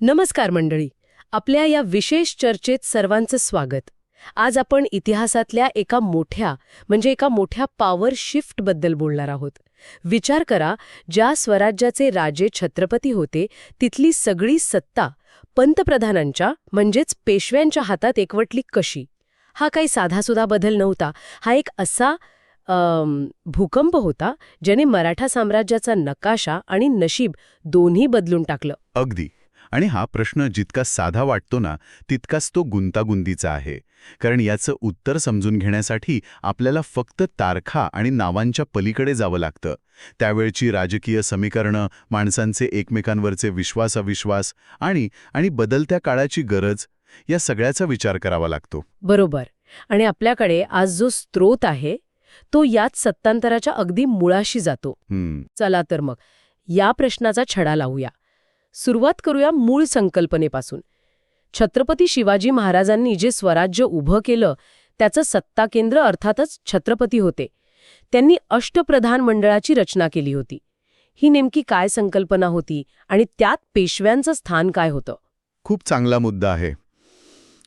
नमस्कार मंडळी. आपल्या या विशेष चर्चेत सर्वांचं स्वागत. आज आपण इतिहासातल्या एका मोठ्या म्हणजे एका मोठ्या पॉवर शिफ्टबद्दल बोलणार आहोत. विचार करा ज्या स्वराज्याचे राजे छत्रपती होते तिथली सगळी सत्ता पंतप्रधानांच्या म्हणजेच पेशव्यांच्या हातात एकवटली कशी? हा काही साधासुधा बदल नव्हता. हा एक असा भूकंप होता ज्याने मराठा साम्राज्याचा नकाशा आणि नशीब दोन्ही बदलून टाकलं. अगदी. आणि हा प्रश्न जितका साधा वाटतो ना तितकाच तो गुंतागुंतीचा आहे. कारण याचं उत्तर समजून घेण्यासाठी आपल्याला फक्त तारखा आणि नावांच्या पलीकडे जावं लागतं. त्यावेळची राजकीय समीकरणं माणसांचे एकमेकांवरचे विश्वास-अविश्वास आणि आणि बदलत्या काळाची गरज या सगळ्याचा विचार करावा लागतो. बरोबर. आणि आपल्याकडे आज जो स्रोत आहे तो याच सत्तांतराच्या अगदी मुळाशी जातो. हम्म, चला तर मग या प्रश्नाचा छडा लावूया. सुरुवात करूया मूळ संकल्पनेपासून. छत्रपती शिवाजी महाराजांनी जे स्वराज्य उभं केलं त्याचं सत्ता केंद्र अर्थातच छत्रपती होते. त्यांनी अष्टप्रधान मंडळाची रचना केली होती. ही नेमकी काय संकल्पना होती आणि त्यात पेशव्यांचं स्थान काय होतं? खूप चांगला मुद्दा आहे.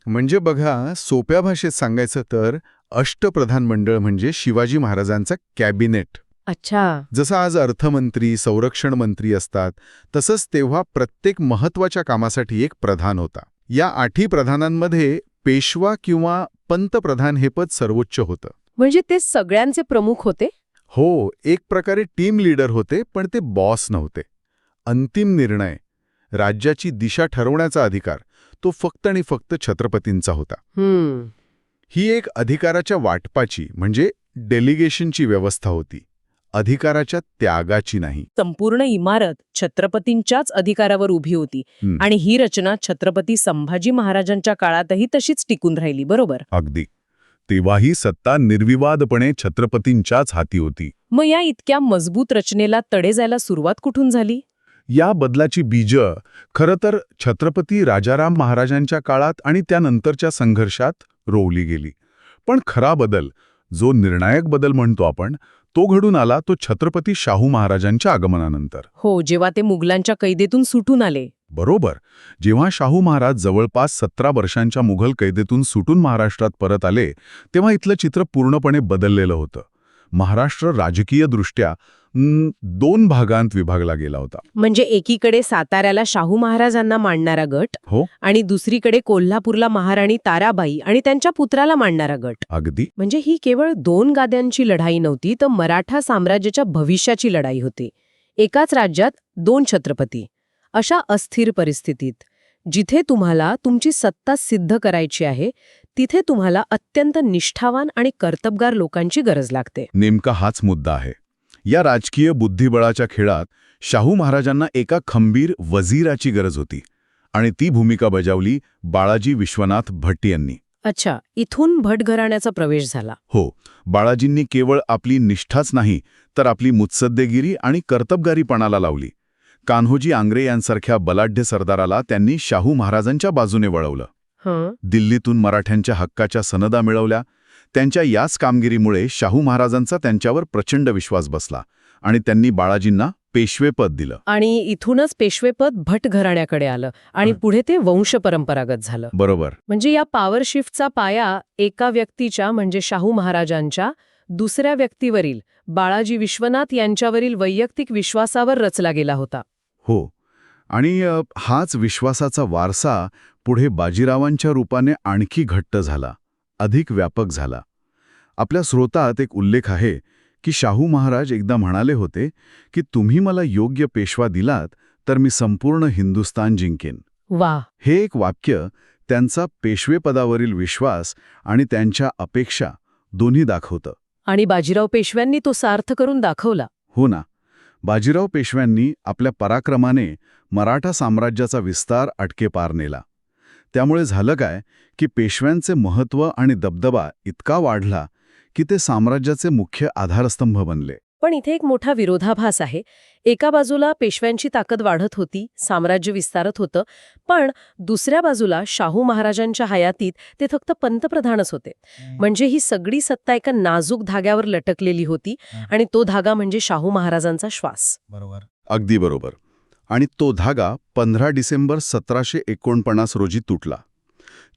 म्हणजे बघा सोप्या भाषेत सांगायचं तर अष्टप्रधान मंडळ म्हणजे शिवाजी महाराजांचा कॅबिनेट. अच्छा. जसं आज अर्थमंत्री संरक्षण मंत्री असतात तसंच तेव्हा प्रत्येक महत्त्वाच्या कामासाठी एक प्रधान होता. या आठी प्रधानांमध्ये पेशवा किंवा पंतप्रधान हे पद सर्वोच्च होतं. म्हणजे ते सगळ्यांचे प्रमुख होते? हो एक प्रकारे टीम लीडर होते पण ते बॉस नव्हते. अंतिम निर्णय राज्याची दिशा ठरवण्याचा अधिकार तो फक्त आणि फक्त छत्रपतींचा होता. ही एक अधिकाराच्या वाटपाची म्हणजे डेलिगेशनची व्यवस्था होती. अधिकाराच्या त्यागाची नाही. संपूर्ण इमारत छत्रपतींच्याच अधिकारावर उभी होती. आणि ही रचना छत्रपती संभाजी महाराजांच्या काळातही तशीच टिकून राहिली बरोबर? अगदी. तेव्हाही सत्ता निर्विवादपणे छत्रपतींच्याच हाती होती. मग या इतक्या मजबूत रचनेला तडे जायला सुरुवात कुठून झाली? या बदलाची बीज खरं तर छत्रपती राजाराम महाराजांच्या काळात आणि त्यानंतरच्या संघर्षात रोवली गेली. पण खरा बदल जो निर्णायक बदल म्हणतो आपण तो घडून आला तो छत्रपती शाहू महाराजांच्या आगमनानंतर. हो जेव्हा ते मुघलांच्या कैदेतून सुटून आले. बरोबर. जेव्हा शाहू महाराज जवळपास सतरा वर्षांच्या मुघल कैदेतून सुटून महाराष्ट्रात परत आले तेव्हा इथलं चित्र पूर्णपणे बदललेलं होतं. महाराष्ट्र राजकीयदृष्ट्या दोन भागांत विभागला गेला होता. म्हणजे एकीकडे साताऱ्याला शाहू महाराजांना मांडणारा गट हो. आणि दुसरीकडे कोल्हापूरला महाराणी ताराबाई आणि त्यांच्या पुत्राला मांडणारा गट. अगदी. म्हणजे ही केवळ दोन गाद्यांची लढाई नव्हती तर मराठा साम्राज्याच्या भविष्याची लढाई होती. एकाच राज्यात दोन छत्रपती. अशा अस्थिर परिस्थितीत जिथे तुम्हाला तुमची सत्ता सिद्ध करायची आहे तिथे तुम्हाला अत्यंत निष्ठावान आणि कर्तबगार लोकांची गरज लागते. नेमका हाच मुद्दा आहे. या राजकीय बुद्धिबळाच्या खेळात शाहू महाराजांना एका खंबीर वजीराची गरज होती आणि ती भूमिका बजावली बाळाजी विश्वनाथ भट्ट यांनी. अच्छा इथून भट घराण्याचा प्रवेश झाला. हो बाळाजींनी केवळ आपली निष्ठाच नाही तर आपली मुत्सद्देगिरी आणि कर्तबगारीपणाला लावली. कान्होजी आंग्रे यांसारख्या बलाढ्य सरदाराला त्यांनी शाहू महाराजांच्या बाजूने वळवलं. दिल्लीतून मराठ्यांच्या हक्काच्या सनदा मिळवल्या. त्यांच्या याच कामगिरीमुळे शाहू महाराजांचा त्यांच्यावर प्रचंड विश्वास बसला आणि त्यांनी बाळाजींना पेशवेपद दिलं. आणि इथूनच पेशवेपद भट घराण्याकडे आलं आणि. पुढे ते वंश परंपरागत झालं. बरोबर. म्हणजे या पॉवर शिफ्टचा पाया एका व्यक्तीच्या म्हणजे शाहू महाराजांच्या दुसऱ्या व्यक्तीवरील बाळाजी विश्वनाथ यांच्यावरील वैयक्तिक विश्वासावर रचला गेला होता. हो. आणि हाच विश्वासाचा वारसा पुढे बाजीरावांच्या रूपाने आणखी घट्ट झाला अधिक व्यापक झाला. आपल्या स्रोतात एक उल्लेख आहे की शाहू महाराज एकदा म्हणाले होते की तुम्ही मला योग्य पेशवा दिलात तर मी संपूर्ण हिंदुस्तान जिंकेन. वा हे एक वाक्य त्यांचा पेशवेपदावरील विश्वास आणि त्यांच्या अपेक्षा दोन्ही दाखवतं. आणि बाजीराव पेशव्यांनी तो सार्थ करून दाखवला. हो ना. बाजीराव पेशव्यांनी आपल्या पराक्रमाने मराठा साम्राज्याचा विस्तार अटके पार नेला. त्यामुळे झालं काय की पेशव्यांचे महत्त्व आणि दबदबा इतका वाढला की ते साम्राज्याचे मुख्य आधारस्तंभ बनले. पण इथे एक मोठा विरोधाभास आहे. एका बाजूला पेशव्यांची ताकद वाढत होती साम्राज्य विस्तारत होतं पण दुसऱ्या बाजूला शाहू महाराजांच्या हयातीत ते फक्त पंतप्रधानच होते. म्हणजे ही सगळी सत्ता एका नाजूक धाग्यावर लटकलेली होती आणि तो धागा म्हणजे शाहू महाराजांचा श्वास. अगदी बरोबर. आणि तो धागा पंधरा डिसेंबर सतराशे एकोणपन्नास रोजी तुटला.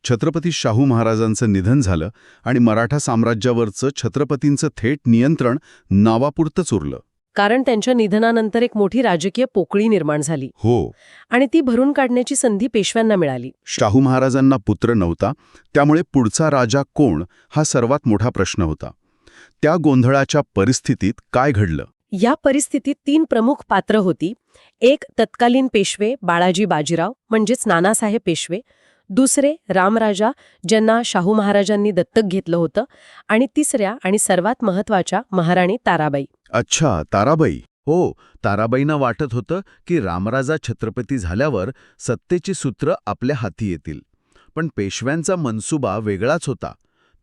छत्रपती शाहू महाराजांचं निधन झालं आणि मराठा साम्राज्यावरचं छत्रपतींचं थेट नियंत्रण नावापुरतंच उरलं. कारण त्यांच्या निधनानंतर एक मोठी राजकीय पोकळी निर्माण झाली. हो. आणि ती भरून काढण्याची संधी पेशव्यांना मिळाली. शाहू महाराजांना पुत्र नव्हता त्यामुळे पुढचा राजा कोण हा सर्वात मोठा प्रश्न होता. त्या गोंधळाच्या परिस्थितीत काय घडलं? या परिस्थितीत तीन प्रमुख पात्र होती. एक तत्कालीन पेशवे बाळाजी बाजीराव म्हणजेच नानासाहेब पेशवे दुसरे रामराजा ज्यांना शाहू महाराजांनी दत्तक घेतलं होतं आणि तिसऱ्या आणि सर्वात महत्त्वाच्या महाराणी ताराबाई. अच्छा ताराबाई. हो ताराबाईंना वाटत होतं की रामराजा छत्रपती झाल्यावर सत्तेची सूत्र आपल्या हाती येतील. पण पेशव्यांचा मनसुबा वेगळाच होता.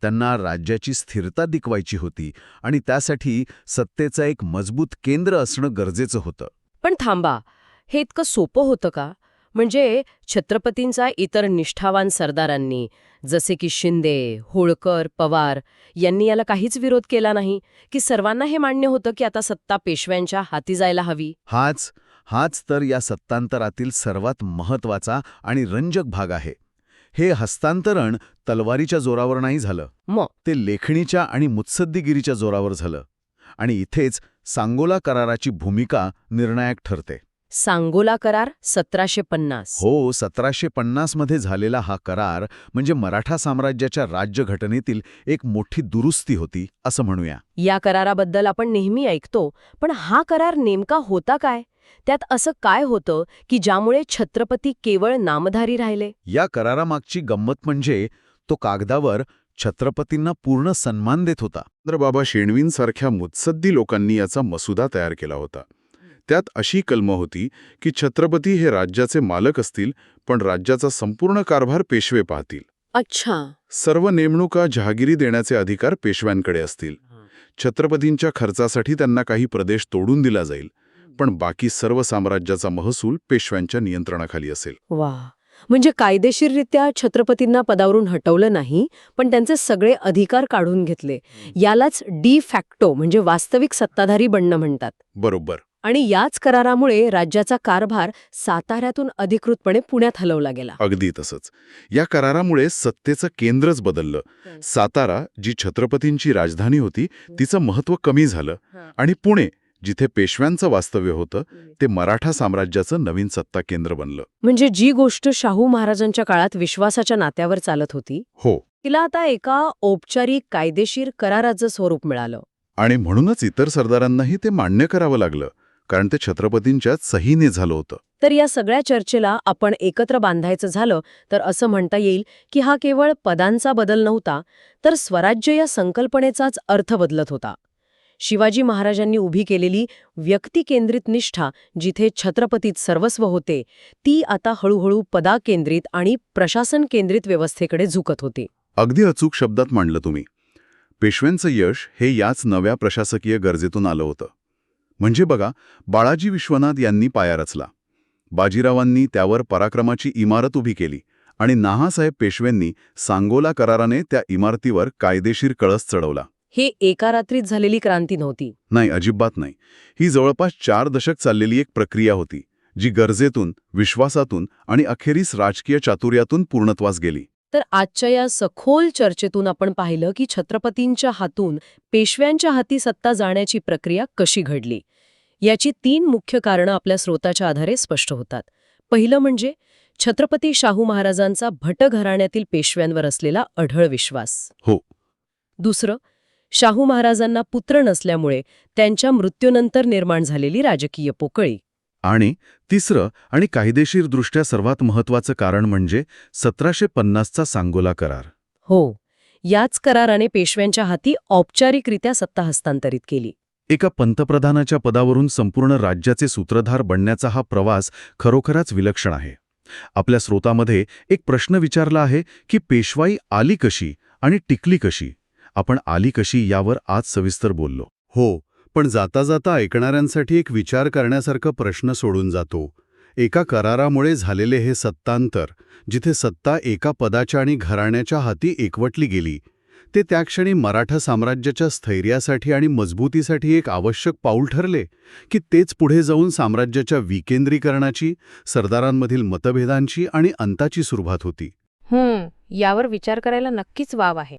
त्यांना राज्याची स्थिरता दिकवायची होती आणि त्यासाठी सत्तेचं एक मजबूत केंद्र असणं गरजेचं होतं. पण थांबा हे इतकं सोपं होतं का? म्हणजे छत्रपतींचा इतर निष्ठावान सरदारांनी जसे की शिंदे होळकर पवार यांनी याला काहीच विरोध केला नाही की सर्वांना हे मान्य होतं की आता सत्ता पेशव्यांच्या हाती जायला हवी. हाच हाच तर या सत्तांतरातील सर्वात महत्त्वाचा आणि रंजक भाग आहे. हे हस्तांतरण तलवारीच्या जोरावर नाही झालं. मग? ते लेखणीच्या आणि मुत्सद्दीगिरीच्या जोरावर झालं. आणि इथेच सांगोला कराराची भूमिका निर्णायक ठरते. सांगोला करार सतराशे पन्नास. हो सतराशे पन्नासमध्ये झालेला हा करार म्हणजे मराठा साम्राज्याच्या राज्यघटनेतील एक मोठी दुरुस्ती होती असं म्हणूया. या कराराबद्दल आपण नेहमी ऐकतो पण हा करार नेमका होता काय? त्यात असं काय होतं की ज्यामुळे छत्रपती केवळ नामधारी राहिले? या करारामागची गंमत म्हणजे तो कागदावर छत्रपतींना पूर्ण सन्मान देत होता. चंद्रबाबा शेणवींसारख्या मुत्सद्दी लोकांनी याचा मसुदा तयार केला होता. त्यात अशी कलम होती की छत्रपती हे राज्याचे मालक असतील पण राज्याचा संपूर्ण कारभार पेशवे पाहतील. अच्छा. सर्व नेमणुका जहागिरी देण्याचे अधिकार पेशव्यांकडे असतील. छत्रपतींच्या खर्चासाठी त्यांना काही प्रदेश तोडून दिला जाईल पण बाकी सर्व साम्राज्याचा महसूल पेशव्यांच्या नियंत्रणाखाली असेल. वा. म्हणजे कायदेशीररित्या छत्रपतींना पदावरून हटवलं नाही पण त्यांचे सगळे अधिकार काढून घेतले. यालाच डी फॅक्टो म्हणजे वास्तविक सत्ताधारी बनणं म्हणतात. बरोबर. आणि याच करारामुळे राज्याचा कारभार साताऱ्यातून अधिकृतपणे पुण्यात हलवला गेला. अगदी तसंच. या करारामुळे सत्तेचं केंद्रच बदललं. सातारा जी छत्रपतींची राजधानी होती तिचं महत्त्व कमी झालं आणि पुणे जिथे पेशव्यांचं वास्तव्य होतं ते मराठा साम्राज्याचं नवीन सत्ता केंद्र बनलं. म्हणजे जी गोष्ट शाहू महाराजांच्या काळात विश्वासाच्या नात्यावर चालत होती हो. तिला आता एका औपचारिक कायदेशीर कराराचं स्वरूप मिळालं. आणि म्हणूनच इतर सरदारांनाही ते मान्य करावं लागलं. कारण ते छत्रपतींच्याच सहीने झालं होतं. तर या सगळ्या चर्चेला आपण एकत्र बांधायचं झालं तर असं म्हणता येईल की हा केवळ पदांचा बदल नव्हता तर स्वराज्य या संकल्पनेचाच अर्थ बदलत होता. शिवाजी महाराजांनी उभी केलेली व्यक्तिकेंद्रित निष्ठा जिथे छत्रपतीत सर्वस्व होते ती आता हळूहळू पदाकेंद्रित आणि प्रशासन केंद्रित व्यवस्थेकडे झुकत होती. अगदी अचूक शब्दात मांडलं तुम्ही. पेशव्यांचं यश हे याच नव्या प्रशासकीय गरजेतून आलं होतं. म्हणजे बघा बाळाजी विश्वनाथ यांनी पाया रचला. बाजीरावांनी त्यावर पराक्रमाची इमारत उभी केली आणि नाहासाहेब पेशव्यांनी सांगोला कराराने त्या इमारतीवर कायदेशीर कळस चढवला. हे एका रात्रीत झालेली क्रांती नव्हती. नाही अजिबात नाही. ही जवळपास चार दशक चाललेली एक प्रक्रिया होती जी गरजेतून विश्वासातून आणि अखेरीस राजकीय चातुर्यातून पूर्णत्वास गेली. तर आजच्या या सखोल चर्चेतून आपण पाहिलं की छत्रपतींच्या हातून पेशव्यांच्या हाती सत्ता जाण्याची प्रक्रिया कशी घडली. याची तीन मुख्य कारणं आपल्या स्रोताच्या आधारे स्पष्ट होतात. पहिलं म्हणजे छत्रपती शाहू महाराजांचा भट घराण्यातील पेशव्यांवर असलेला अढळ विश्वास. हो. दुसरं शाहू महाराजांना पुत्र नसल्यामुळे त्यांच्या मृत्यूनंतर निर्माण झालेली राजकीय पोकळी. आणि तिसरं आणि कायदेशीरदृष्ट्या सर्वात महत्वाचं कारण म्हणजे सतराशे पन्नासचा सांगोला करार. हो. याच कराराने पेशव्यांच्या हाती औपचारिकरित्या सत्ता हस्तांतरित केली. एका पंतप्रधानाच्या पदावरून संपूर्ण राज्याचे सूत्रधार बनण्याचा हा प्रवास खरोखरच विलक्षण आहे. आपल्या स्रोतामध्ये एक प्रश्न विचारला आहे की पेशवाई आली कशी आणि टिकली कशी? आपण आली कशी यावर आज सविस्तर बोललो. हो पण जाता जाता ऐकणाऱ्यांसाठी एक विचार करण्यासारखा प्रश्न सोडून जातो. एका करारामुळे झालेले हे सत्तांतर जिथे सत्ता एका पदाच्या आणि घराण्याच्या हाती एकवटली गेली ते त्या क्षणी मराठा साम्राज्याच्या स्थैर्यासाठी आणि मजबूतीसाठी एक आवश्यक पाऊल ठरले की तेच पुढे जाऊन साम्राज्याच्या विकेंद्रीकरणाची सरदारांमधील मतभेदांची आणि अंताची सुरुवात होती. हम्म यावर विचार करायला नक्कीच वाव आहे.